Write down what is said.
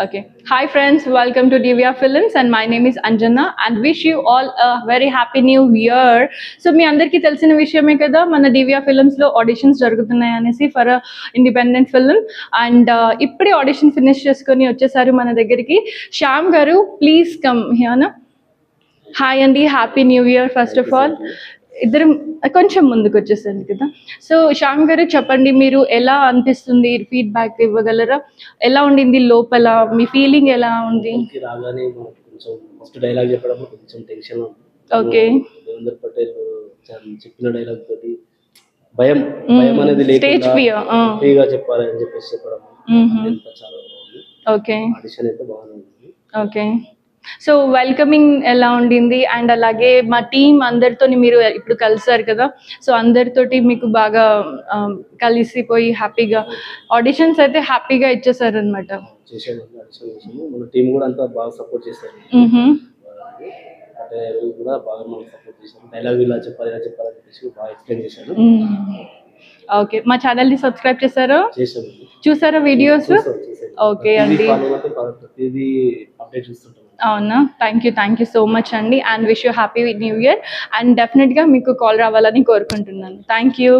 Okay. Hi friends, welcome to Divya Films and my name is Anjana and wish you all a very happy new year. So మీ అందరికీ తెలిసిన విషయమే కదా మన దివ్య ఫిల్మ్స్లో auditions జరుగుతున్నాయి అనేసి for independent film and ఇప్పుడే audition finish చేసుకొని వచ్చేసారు మన దగ్గరికి. శ్యామ్ గారు ప్లీజ్ కమ్ హియానా హాయ్ అండి happy new year first of all ఇద్దరు కొంచెం ముందుకు వచ్చేసాను కదా. సో శ్యామ్ గారు చెప్పండి మీరు ఎలా అనిపిస్తుంది? ఫీడ్బ్యాక్ ఇవ్వగలరా? ఎలా ఉండింది లోపల? మీ ఫీలింగ్ ఎలా ఉంది? రాగానే కొంచెం ఫస్ట్ డైలాగ్ చెప్పడం కొంచెం టెన్షన్ ఓకే దేవేంద్ర పటేల్ చెప్పిన డైలాగ్ తోటి భయం భయం అనేది లేకుండా ఫ్రీగా చెప్పాలి అని చెప్పేసి చెప్పడం చాలా బాగుంది. ఓకే ఆడిషన్ అయితే బాగానే ఉంది. ఓకే సో వెల్కమింగ్ ఎలా ఉండింది? అండ్ అలాగే మా టీం అందరితో మీరు ఇప్పుడు కలిసారు కదా సో అందరితోటి మీకు బాగా కలిసిపోయి హ్యాపీగా ఆడిషన్స్ అయితే హ్యాపీగా ఇచ్చేసారు అనమాట ఓకే. మా ఛానల్ని సబ్స్క్రైబ్ చేశారా? చూసారా వీడియోస్. ఓకే అండి. ప్రతిదీ అప్డేట్ చూస్తుంటాం. అవునా? Thank you thank you so much అండి. And wish you happy new year and డెఫినెట్గా మీకు కాల్ రావాలని కోరుకుంటున్నాను. Thank you